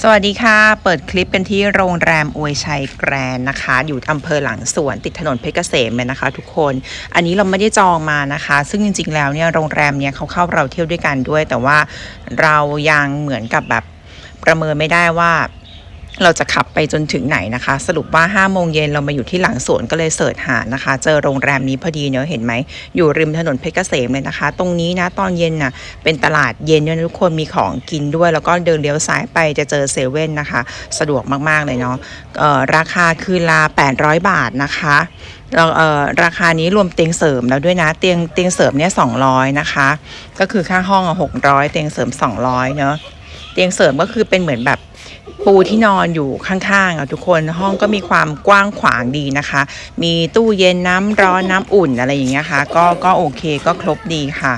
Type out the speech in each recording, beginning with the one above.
สวัสดีค่ะ เปิดคลิปเป็นที่โรงแรมอวยชัยแกรนนะคะ อยู่อำเภอหลังสวนติดถนนเพชรเกษมเลยนะคะ ทุกคน อันนี้เราไม่ได้จองมานะคะ ซึ่งจริง ๆ แล้วเนี่ยโรงแรมเนี่ยเขาเข้าเราเที่ยวด้วยกันด้วย แต่ว่าเรายังเหมือนกับแบบประเมินไม่ได้ว่า เราจะขับไปจนถึงไหนนะคะ สรุปว่า5้าโมงเย็นเรามาอยู่ที่หลังสวนก็เลยเสิร์ชหานะคะ เจอโรงแรมนี้พอดีเนอะเห็นไหม อยู่ริมถนนเพชรเกษมเลยนะคะ ตรงนี้นะตอนเย็นน่ะเป็นตลาดเย็นด้วยนทุกคนมีของกินด้วย แล้วก็เดินเลี้ยวซ้ายไปจะเจอเซเว่นนะคะ สะดวกมากๆเลยเนาะราคาคืนละ800 บาทนะคะแล้วเอ่อราคานี้รวมเตียงเสริมแล้วด้วยนะ เตียงเตียงเสริมเนี่ย200นะคะ ก็คือค่าห้องอะ600เตียงเสริม200เนาะเตียงเสริมก็คือเป็นเหมือนแบบ ปูที่นอนอยู่ข้างๆอะทุกคนห้องก็มีความกว้างขวางดีนะคะ มีตู้เย็นน้ำร้อนน้ำอุ่นอะไรอย่างเงี้ยค่ะ ก็ก็โอเคก็ครบดีค่ะ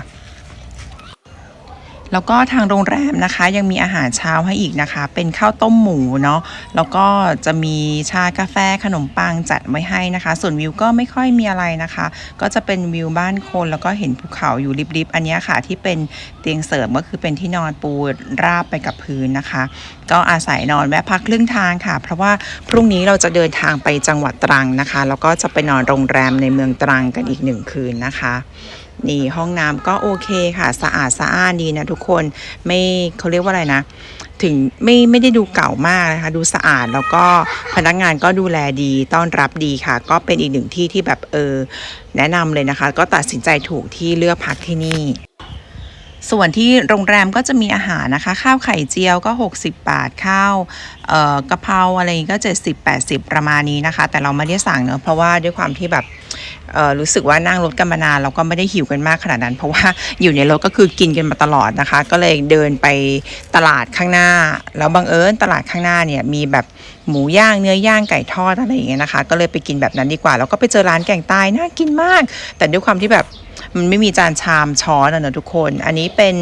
แล้วก็ทางโรงแรมนะคะยังมีอาหารเช้าให้อีกนะคะ เป็นข้าวต้มหมูเนาะแล้วก็จะมีชากาแฟขนมปังจัดไว้ให้นะคะ ส่วนวิวก็ไม่ค่อยมีอะไรนะคะ ก็จะเป็นวิวบ้านคนแล้วก็เห็นภูเขาอยู่ริบๆอันนี้ค่ะที่เป็นเตียงเสริมก็คือเป็นที่นอนปูราบไปกับพื้นนะคะ ก็อาศัยนอนแวะพักครึ่งทางค่ะ เพราะว่าพรุ่งนี้เราจะเดินทางไปจังหวัดตรังนะคะ แล้วก็จะไปนอนโรงแรมในเมืองตรังกันอีกหนึ่งคืนนะคะ นี่ห้องน้ำก็โอเคค่ะ สะอาดสะอ้านดีนะทุกคนไม่เขาเรียกว่าอะไรนะ ถึงไม่ไม่ได้ดูเก่ามากนะคะ ดูสะอาดแล้วก็พนักงานก็ดูแลดีต้อนรับดีค่ะ ก็เป็นอีกหนึ่งที่ที่แบบเออแนะนำเลยนะคะ ก็ตัดสินใจถูกที่เลือกพักที่นี่ส่วนที่โรงแรมก็จะมีอาหารนะคะ ข้าวไข่เจียวก็ 60 บาทข้าวกะเพราอะไรก็ 70 80 ประมาณนี้นะคะ แต่เราไม่ได้สั่งเนอะเพราะว่าด้วยความที่แบบ รู้สึกว่านั่งรถกันมานานเราก็ไม่ได้หิวกันมากขนาดนั้น เพราะว่าอยู่ในรถก็คือกินกันมาตลอดนะคะ ก็เลยเดินไปตลาดข้างหน้า แล้วบังเอิญตลาดข้างหน้าเนี่ยมีแบบหมูย่างเนื้อย่างไก่ทอดอะไรอย่างเงี้ยนะคะ ก็เลยไปกินแบบนั้นดีกว่า แล้วก็ไปเจอร้านแกงใต้น่ากินมาก แต่ด้วยความที่แบบมันไม่มีจานชามช้อนอะเนอะทุกคน อันนี้เป็น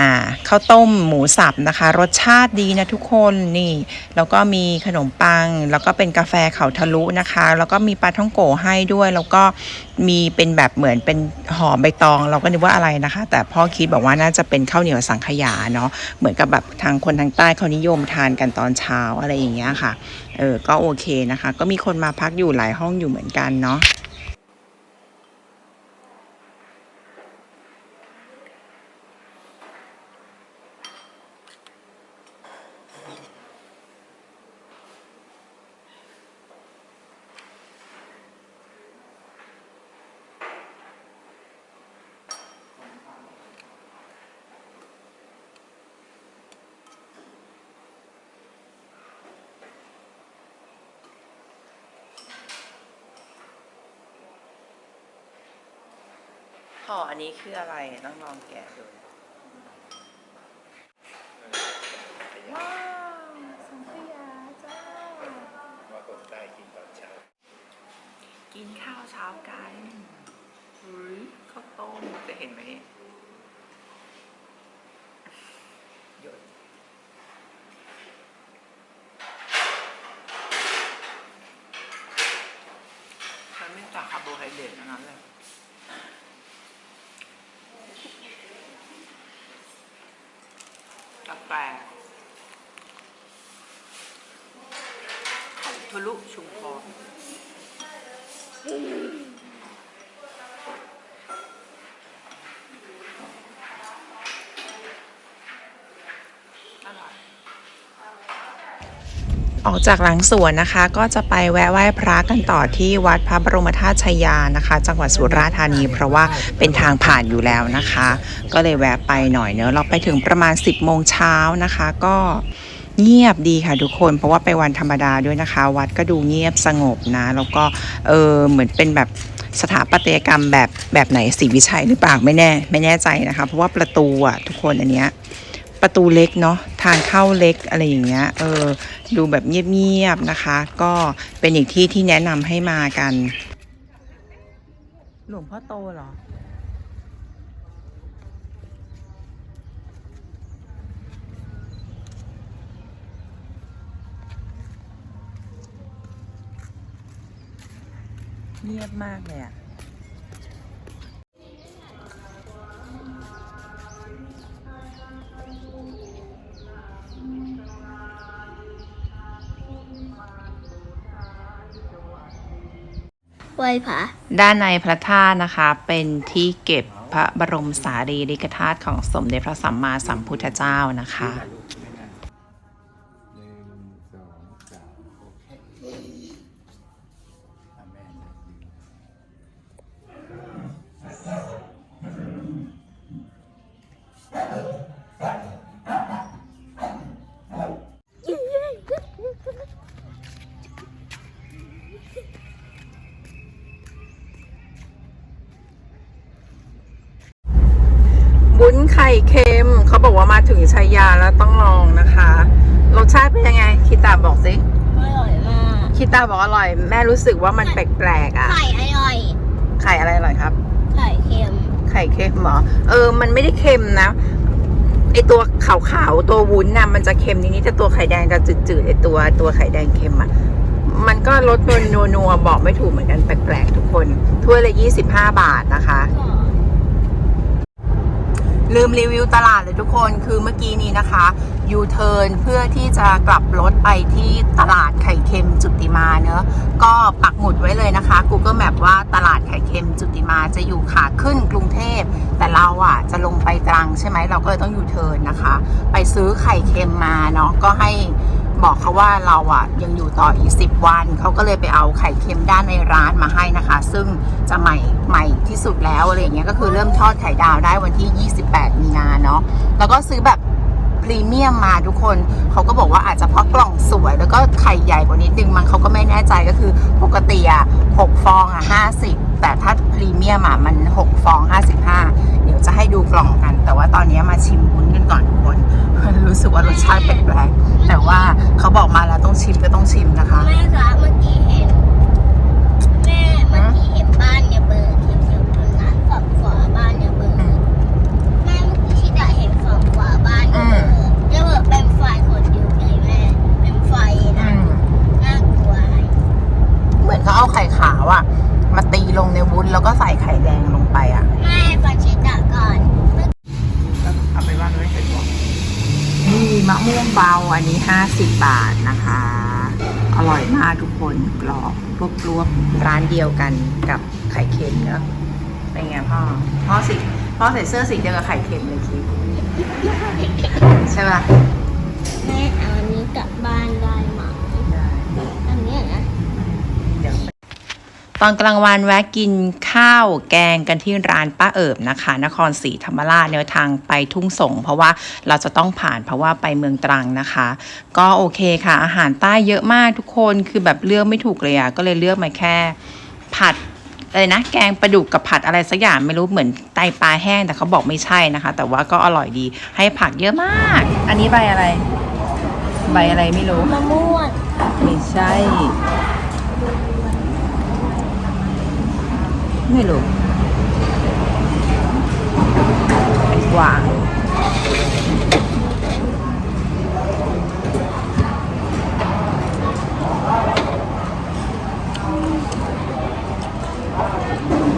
อ่าข้าวต้มหมูสับนะคะ รสชาติดีนะทุกคนนี่ แล้วก็มีขนมปัง แล้วก็เป็นกาแฟเขาทะลุนะคะ แล้วก็มีปลาท่องโกให้ด้วย แล้วก็มีเป็นแบบเหมือนเป็นห่อใบตอง เราก็นึกว่าอะไรนะคะ แต่พ่อคิดบอกว่าน่าจะเป็นข้าวเหนียวสังขยาเนาะเหมือนกับแบบทางคนทางใต้เขานิยมทานกันตอนเช้าอะไรอย่างเงี้ยค่ะเออก็โอเคนะคะ ก็มีคนมาพักอยู่หลายห้องอยู่เหมือนกันเนาะ ห่ออันนี้คืออะไรต้องลองแกะดูว้าวสังขยาจ้าว่าคนใต้กินตอนเช้า กินข้าวเช้ากันเฮ้ยข้าวต้มจะเห็นไหมหยดฉันไม่ตักคาร์โบไฮเดรตทั้งนั้นเลย กา แฟเขาทะลุชุมพร ออกจากหลังสวนนะคะ ก็จะไปแวะไหว้พระกันต่อที่วัดพระบรมธาตุชายานะคะ จังหวัดสุราษฎร์ธานี เพราะว่าเป็นทางผ่านอยู่แล้วนะคะ ก็เลยแวะไปหน่อยเนอะเราไปถึงประมาณ 10โมงเช้านะคะ ก็เงียบดีค่ะทุกคนเพราะว่าไปวันธรรมดาด้วยนะคะ วัดก็ดูเงียบสงบนะ แล้วก็เออเหมือนเป็นแบบสถาปัตยกรรมแบบแบบไหนศรีวิชัยหรือเปล่าไม่แน่ ไม่แน่ใจนะคะ เพราะว่าประตูอะทุกคนอันเนี้ย ประตูเล็กเนาะทางเข้าเล็กอะไรอย่างเงี้ยเออดูแบบเงียบๆนะคะ ก็เป็นอีกที่ที่แนะนำให้มากัน หลวงพ่อโตเหรอเงียบมากเลยอะ ไหว้พระด้านในพระธาตุนะคะ เป็นที่เก็บพระบรมสารีริกธาตุของสมเด็จพระสัมมาสัมพุทธเจ้านะคะ ต้องลองนะคะ รสชาติเป็นยังไง คิตาบอกสิอร่อยมากคิตาบอกอร่อย แม่รู้สึกว่ามันแปลกๆอะไข่อร่อยไข่อะไรอร่อยครับ ไข่เค็ม ไข่เค็มเหรอเออ มันไม่ได้เค็มนะไอตัวขาวๆตัววุ้นน่ะมันจะเค็มนิดๆแต่ตัวไข่แดงจะจืดๆไอตัวตัวไข่แดงเค็มอะมันก็รสนัวนัวๆบอกไม่ถูกเหมือนกันแปลกๆทุกคนถ้วยละ25บาทนะคะ ลืมรีวิวตลาดเลยทุกคนคือเมื่อกี้นี้นะคะยูเทิร์นเพื่อที่จะกลับรถไปที่ตลาดไข่เค็มจุติมาเนอะก็ปักหมุดไว้เลยนะคะ Google Map ว่าตลาดไข่เค็มจุติมาจะอยู่ขาขึ้นกรุงเทพ แต่เราอะจะลงไปตรังใช่ไหมเราก็เลยต้องยูเทิร์นนะคะ ไปซื้อไข่เค็มมาเนาะก็ให้ บอกเขาว่าเราอะยังอยู่ต่ออีก 10 วัน เขาก็เลยไปเอาไข่เค็มด้านในร้านมาให้นะคะ ซึ่งจะใหม่ใหม่ที่สุดแล้วอะไรอย่างเงี้ยก็คือเริ่มทอดไข่ดาวได้วันที่ 28 มีนาเนาะแล้วก็ซื้อแบบพรีเมียมมาทุกคนเขาก็บอกว่าอาจจะเพราะกล่องสวย แล้วก็ไข่ใหญ่กว่านิดนึงมันเขาก็ไม่แน่ใจก็คือปกติอะ6ฟองอะ50แต่ถ้าพรีเมียมอะมัน6ฟอง55เดี๋ ยวจะให้ดูกล่องกัน แต่ว่าตอนนี้มาชิมวุ้นกันก่อนทุกคนรู้สึกว่ารสชาติแปลกๆแต่ว่าเขาบอกมาแล้วต้องชิมก็ต้องชิมนะคะแม่คะเมื่อกี้เห็นแม่เมื่อกี้เห็นบ้านเนี่ยเบิร์เห็นอยู่ตรงนั้นฝั่งขวาบ้านเนี่ยเบิร์แม่เมื่อกี้ที่ได้เห็นฝั่งขวาบ้านเนี่ยเบิร์เนี่ยเบิร์เป็นไฟคนเดียวเลยแม่เป็นไฟอืนะมน่ากลัวอะไรเหมือนเขาเอาไข่ขาวอะมาตีลงในวุ้นแล้วก็ใส่ไข่แดงลงไปอะแม่ มะม่วงเบาอันนี้ 50 บาทนะคะ อร่อยมากทุกคนกรอบรวบรวบร้านเดียวกันกับไข่เค็มเนาะเป็นไงพ่อ พ่อสิพ่อใส่เสื้อสีเดียวกับไข่เค็มเลยคิดใช่ปะแม่เอาอันนี้กลับบ้านได้ อันเนี้ยนะ ตอนกลางวันแวะกินข้าวแกงกันที่ร้านป้าเอิบนะคะ นครศรีธรรมราชแนวทางไปทุ่งสง เพราะว่าเราจะต้องผ่านเพราะว่าไปเมืองตรังนะคะ ก็โอเคค่ะ อาหารใต้เยอะมากทุกคนคือแบบเลือกไม่ถูกเลยอะ่ะก็เลยเลือกมาแค่ผัดอะไรนะแกงปลาดุกกับผัดอะไรสักอย่างไม่รู้เหมือนไตปลาแห้งแต่เขาบอกไม่ใช่นะคะ แต่ว่าก็อร่อยดีให้ผักเยอะมาก อันนี้ใบอะไร ใบอะไรไม่รู้มะม่วงไม่ใช่ ไม่รู้กวาง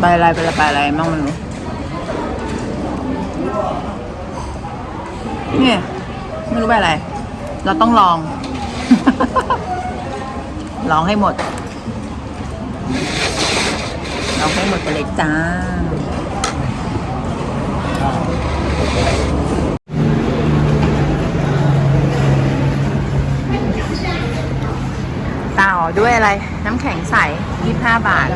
ใบอะไรเป็นอะไรใบอะไรมั่งไม่รู้เนี่ย ไม่รู้ใบอะไร เราต้องลอง ลองให้หมด ลองให้หมดไปเลยจ้า ต่อด้วยอะไร น้ำแข็งใส 25 บาท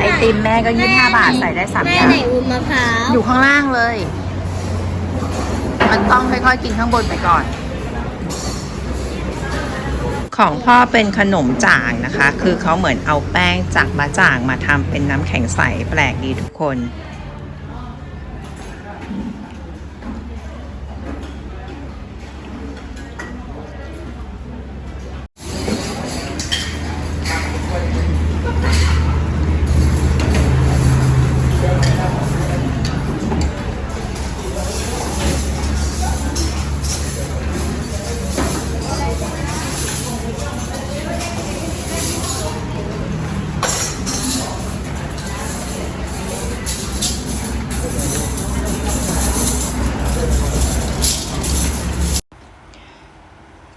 ไอติมแม่ก็ 25 บาทใส่ได้สามแม่อย่างไหนวุ้นมะพร้าว อยู่ข้างล่างเลย มันต้องค่อยๆกินข้างบนไปก่อน ของพ่อเป็นขนมจ่างนะคะ คือเขาเหมือนเอาแป้งจากบะจ่างมาทำเป็นน้ำแข็งใสแปลกดีทุกคน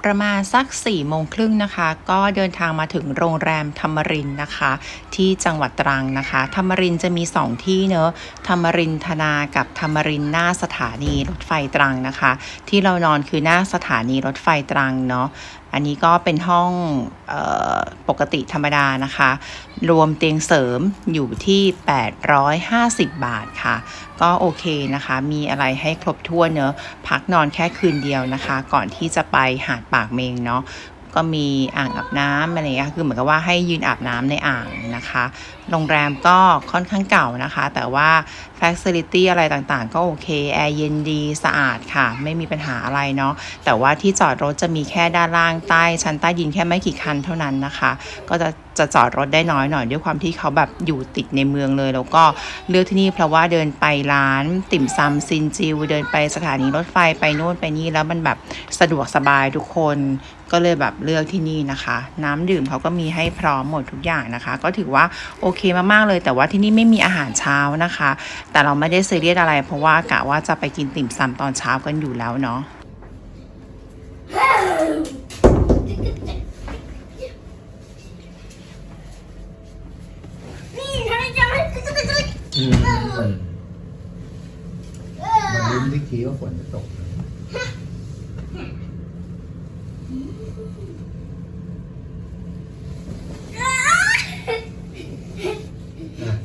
ประมาณสัก4ี่โมงครึ่งนะคะ ก็เดินทางมาถึงโรงแรมธรรมรินทร์นะคะ ที่จังหวัดตรังนะคะ ธรรมรินทร์จะมี 2 ที่เนอะธรรมรินทนากับธรรมรินทร์หน้าสถานีรถไฟตรังนะคะ ที่เรานอนคือหน้าสถานีรถไฟตรังเนาะ อันนี้ก็เป็นห้องออปกติธรรมดานะคะ รวมเตียงเสริมอยู่ที่ 850 บาทค่ะ ก็โอเคนะคะ มีอะไรให้ครบถ้วนเนอะพักนอนแค่คืนเดียวนะคะ ก่อนที่จะไปหาดปากเมงเนาะ ก็มีอ่างอาบน้ำอะไรเงี้ยคือเหมือนกับว่าให้ยืนอาบน้ำในอ่างนะคะโรงแรมก็ค่อนข้างเก่านะคะ แต่ว่า Facility อะไรต่างๆ ก็โอเคแอร์เย็นดีสะอาดค่ะ ไม่มีปัญหาอะไรเนาะแต่ว่าที่จอดรถจะมีแค่ด้านล่างใต้ชั้นใต้ดินแค่ไม่กี่คันเท่านั้นนะคะ ก็จะจะจอดรถได้น้อยหน่อยด้วยความที่เขาแบบอยู่ติดในเมืองเลย แล้วก็เลือกที่นี่เพราะว่าเดินไปร้านติ่มซำซินจิว เดินไปสถานีรถไฟไปโน่นไปนี่แล้วมันแบบสะดวกสบายทุกคน ก็เลยแบบเลือกที่นี่นะคะ น้ำดื่มเขาก็มีให้พร้อมหมดทุกอย่างนะคะ ก็ถือว่าโอเคมากๆเลย แต่ว่าที่นี่ไม่มีอาหารเช้านะคะ แต่เราไม่ได้ซีเรียสอะไร เพราะว่ากะว่าจะไปกินติ่มซำตอนเช้ากันอยู่แล้วเนาะนี่ทำไมจะไม่อืมมันลุ้นที่คีว่าฝนจะตกอะ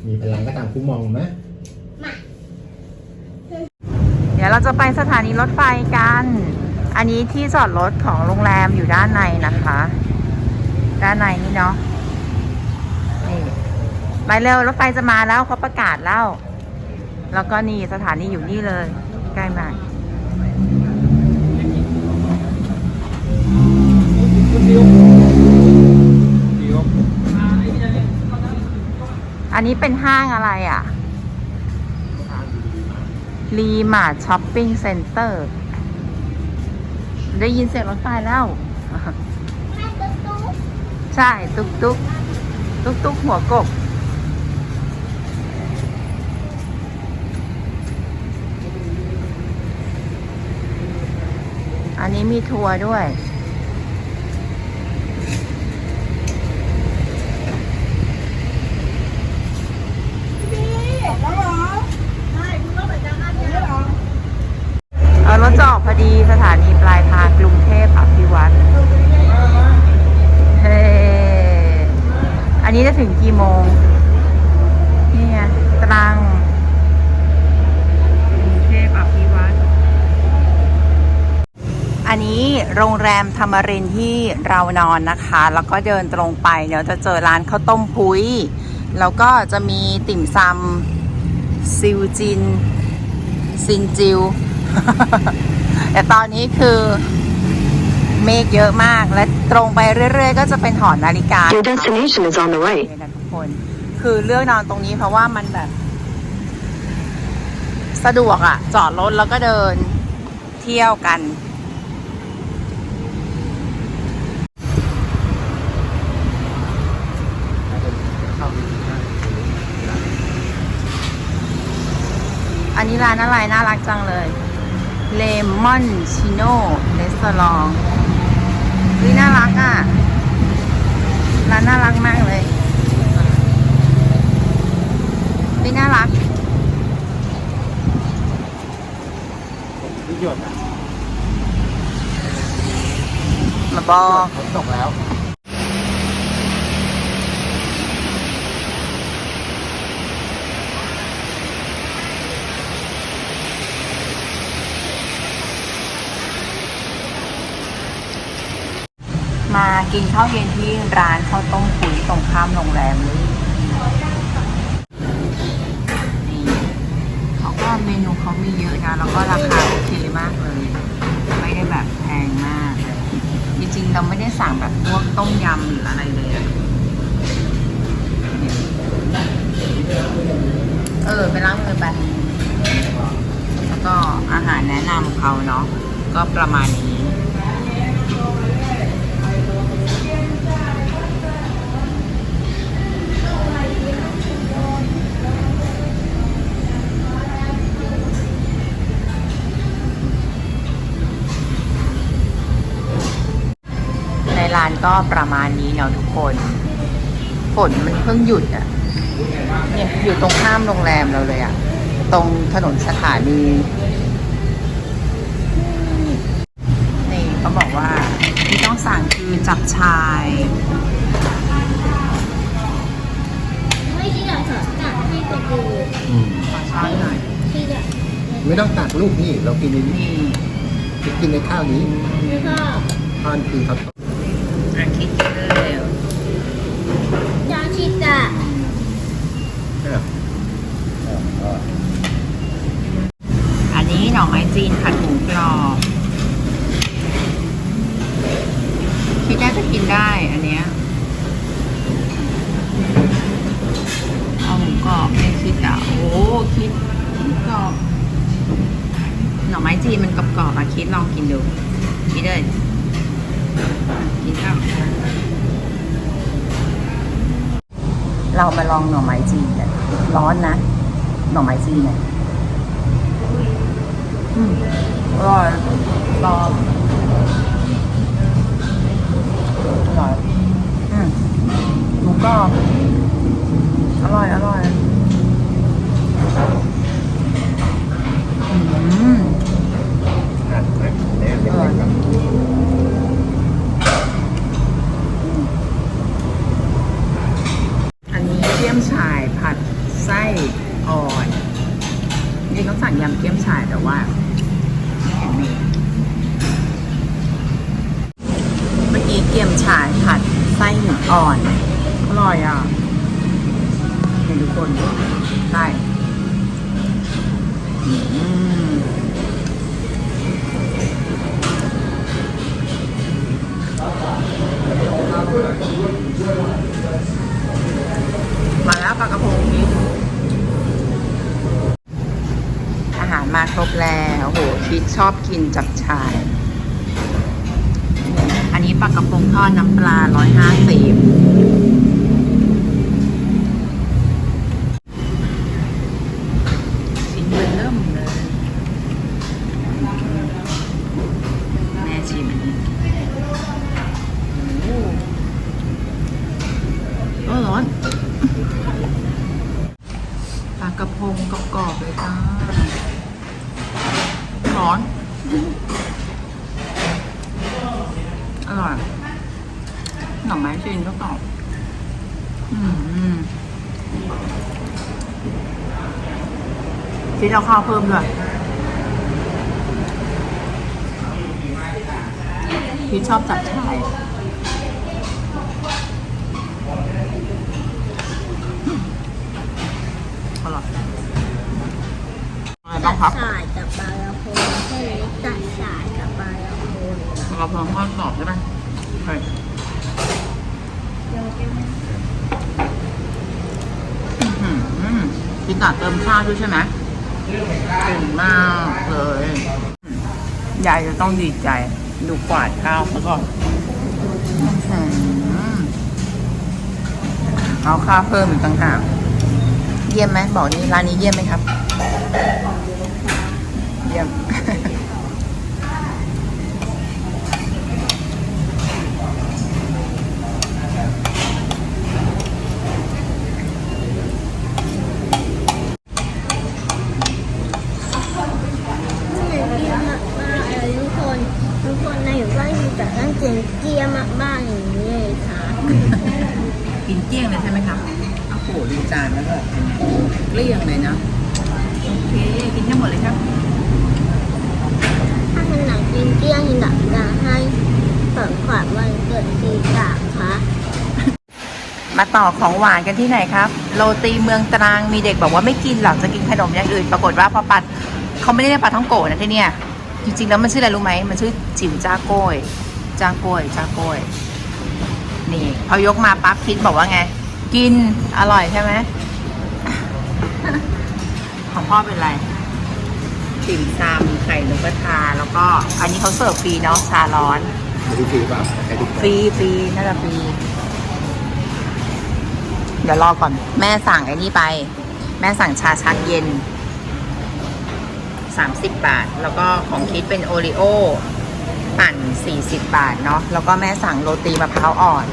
มีพลังก็ตา มคู่มองไหมเดี๋ยวเราจะไปสถานีรถไฟกัน อันนี้ที่จอดรถของโรงแรมอยู่ด้านในนะคะ ด้านในนี่เนาะนี่ไปเร็วรถไฟจะมาแล้วเขาประกาศแล้ว แล้วก็นี่สถานีอยู่นี่เลย ใกล้มาก อันนี้เป็นห้างอะไรอะรีมาร์ช้อปปิ้งเซ็นเตอร์ ได้ยินเสียงรถไฟแล้วแม่ตุ๊กตุ๊กใช่ ตุ๊กตุ๊กตุ๊กตุ๊กหัวกบอันนี้มีทัวร์ด้วย เออรถจะออกพอดีสถานีปลายทางกรุงเทพอภิวัตรเฮ้ อันนี้จะถึงกี่โมง นี่ไงตรังกรุงเทพอภิวัตรอันนี้โรงแรมธรรมรินทร์ที่เรานอนนะคะ แล้วก็เดินตรงไปเดี๋ยวจะเจอร้านข้าวต้มพุ้ย แล้วก็จะมีติ่มซำซิวจิน ซินจิว แต่ตอนนี้คือเมฆเยอะมากและตรงไปเรื่อยๆ ก็จะเป็นหอนาฬิกา Your destination is on the โอ way. เคนะทุกคน คือเลือกนอนตรงนี้เพราะว่ามันแบบ สะดวกอะจอดรถแล้วก็เดินเที่ยวกัน อันนี้ร้านอะไรน่ารักจังเลยเลมอนชิโน่เรสตอรองวิน่ารักอะ ร้านน่ารักมากเลยวิน่ารักที่หยดอะมาบอกฝนตกแล้ว กินข้าวเย็นที่ร้านข้าวต้มคุยตรงข้ามโรงแรมเลยนี่เขาก็เมนูเขามีเยอะนะ แล้วก็ราคาโอเคมากเลย ไม่ได้แบบแพงมาก จริงๆ เราไม่ได้สั่งแบบพวกต้มยำหรืออะไรเลยเนี่ยเออไปล้างมือไปแล้วก็อาหารแนะนำเขาเนาะก็ประมาณนี้ ก็ประมาณนี้เนาะทุกคน ฝนมันเพิ่งหยุดอะ เนี่ยอยู่ตรงข้ามโรงแรมเราเลยอะ ตรงถนนสถานีนี่เขาบอกว่าที่ต้องสั่งคือจับชายไม่ที่เราสอนตัดให้ไปดูอืมขอช้อนหน่อยที่จะไม่ต้องตักลูกนี่ เรากินในนี้นี่กินในข้าวนี้แล้วก็ทานคือครับ อาคิดเร็วยาชิตะอันนี้หน่อไม้จีนผัดหมูกรอบคิดน่าจะกินได้อันเนี้ยเอาหมูกรอบไม่คิดอะโอ้คิดหมูกรอบหน่อไม้จีนมันกรอบๆอะคิดลองกินดูคิดเลย เรามาลองหน่อไม้จีนกันร้อนนะ หน่อไม้จีนเนี่ยอืมอร่อยลองอร่อยอืมหมูกรอบอร่อย อร่อยอืม อ่านไหมแน่เล็กๆครับ อันนี้เกี๊ยมฉ่ายผัดไส้อ่อน องสั่งยำเกี๊ยมฉ่ายแต่ว่าไม่เห็นมีเมื่อกี้เกี๊ยมฉ่ายผัดไส้หมูอ่อนอร่อยอะเห็นทุกคนได้ อืม ชอบกินจับชาย อันนี้ปลากระพงทอดน้ำปลาร้อยห้าสิบชิ้นเบอร์เริ่มเลย แม่ชิมอันนี้โอ้โอ้ร้อนปลากระพงกรอบๆเลยจ้า จีนก็กรอบอืมคิดเอาข้าวเพิ่มด้วยคิดชอบจับฉ่ายอืมอร่อยอะไรบ้างครับสายกับปลาละพงใช่ไหมตัดสายกับปลาละพงกระเพราทอดกรอบใช่ไหมใช่ เดี๋ยวจะไม่ กาดเติมข้าวด้วยใช่ไหมเก่งมากเลยยายจะต้องดีใจ ดูกวาดข้าวซะก่อนเอาข้าเพิ่มอีกต่างหากเยี่ยมไหมบอกนี่ร้านนี้เยี่ยมไหมครับ เยี่ยม เนี่ยเกลียมมากๆเลยทุกคนทุกคนในอยู่บ้านอยู่ แต่ตั้งเกลียมเกลียมมากๆอย่างนี้เลยค่ะ กินเกลี้ยงเลยใช่ไหมครับโอ้โหดูจานแล้วแบบเกลี้ยงเลยนะ โอเค กินให้หมดเลยครับ ถ้าเป็นหนังกินเกลี้ยงหินดักจะให้เปิดขวัญวันเกิดปีกาค่ะมาต่อของหวานกันที่ไหนครับ โรตีเมืองตรังมีเด็กบอกว่าไม่กินหรอกจะกินขนมอย่างอื่น ปรากฏว่าพอปัดเขาไม่ได้เรียกปลาท่องโกะนะที่เนี่ยจริงๆแล้วมันชื่ออะไรรู้ไหมมันชื่อจิ๋วจ้าโก้ย จ้าโก้ยจ้าโก้ยนี่พอยกมาปั๊บคิดบอกว่าไง กินอร่อยใช่ไหมของพ่อเป็นอะไรติ่มซำไข่นกกระทา แล้วก็ อันนี้เขาเสิร์ฟฟรีเนาะชาร้อนใครดูฟรีป่ะใครดูฟรีฟรีน่าจะฟรีเดี๋ยวรอก่อน แม่สั่งไอ้นี่ไป แม่สั่งชาชักเย็น30บาท แล้วก็ของคิดเป็นโอริโอ ปั่น 40 บาทเนาะแล้วก็แม่สั่งโรตีมะพร้าวอ่อน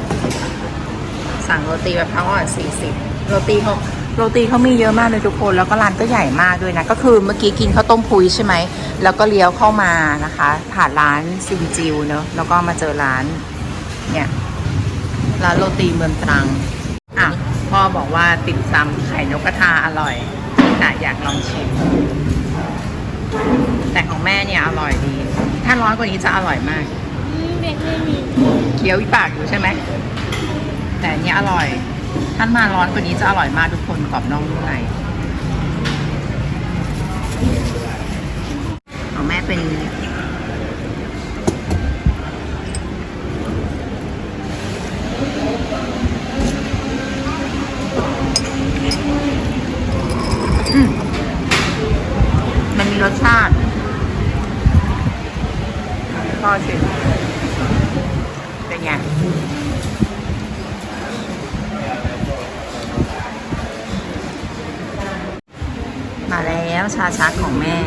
สั่งโรตีมะพร้าวอ่อน 40 โรตีเขาโรตีเขามีเยอะมากเลยทุกคนแล้วก็ร้านก็ใหญ่มากด้วยนะ ก็คือเมื่อกี้กินข้าวต้มพุยใช่ไหม แล้วก็เลี้ยวเข้ามานะคะ ผ่านร้านซินจิวเนาะแล้วก็มาเจอร้านเนี่ยร้านโรตีเมืองตรังอะพ่อบอกว่าติ่มซำไข่นกกระทาอร่อยแต่อยากลองชิม แต่ของแม่เนี่ยอร่อยดี ถ้าร้อนกว่านี้จะอร่อยมากเบเด็กไม่มีเคี้ยวอีปากอยู่ใช่ไหม แต่อันเนี้ยอร่อย ท่านมาร้อนกว่านี้จะอร่อยมากทุกคนกรอบนอกนุ่มในของแม่เป็น แล้วชาชักของแม่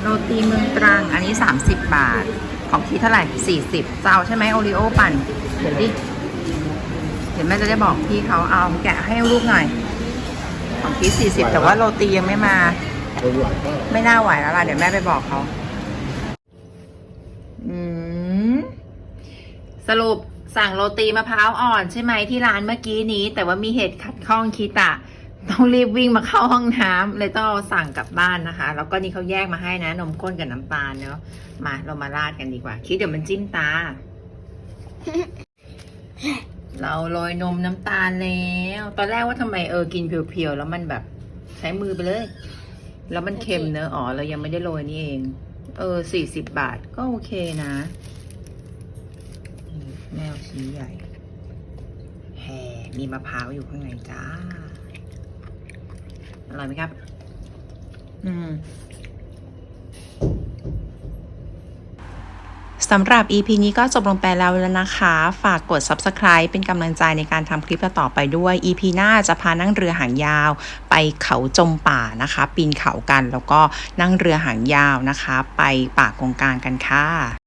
โรตีเมืองตรังอันนี้ 30 บาท ของคิดเท่าไหร่ 40เจ้าใช่ไหมโอริโอปั่น เดี๋ยวดิเดี๋ยวแม่จะได้บอกพี่เขาเอาแกะให้ลูกหน่อย ของคิด40 แต่ว่าโรตียังไม่มา ไม่น่าไหวแล้วล่ะ เดี๋ยวแม่ไปบอกเขาอืมสรุปสั่งโรตีมะพร้าวอ่อนใช่ไหมที่ร้านเมื่อกี้นี้ แต่ว่ามีเหตุขัดข้องคิดอะ ต้องรีบวิ่งมาเข้าห้องน้ำเลยต้องสั่งกลับบ้านนะคะ แล้วก็นี่เขาแยกมาให้นะ นมข้นกับน้ำตาลเนาะมาเรามาราดกันดีกว่า คิดเดี๋ยวมันจิ้มตา เราโรยนมน้ำตาลแล้ว ตอนแรกว่าทำไมเออกินเพียวๆแล้วมันแบบใช้มือไปเลย แล้วมันเค็มเนอะอ๋อเรายังไม่ได้โรยนี่เอง เออสี่สิบบาทก็โอเคนะแมวชิ้ใหญ่แฮมีมะพร้าวอยู่ข้างในจ้า อร่อยไหมครับ อืมสำหรับ EP นี้ก็จบลงไปแล้วแล้วนะคะ ฝากกด Subscribe เป็นกำลังใจในการทำคลิปต่อไปด้วย EP หน้าจะพานั่งเรือหางยาว ไปเขาจมป่านะคะ ปีนเขากันแล้วก็นั่งเรือหางยาวนะคะ ไปป่ากงกลางกันค่ะ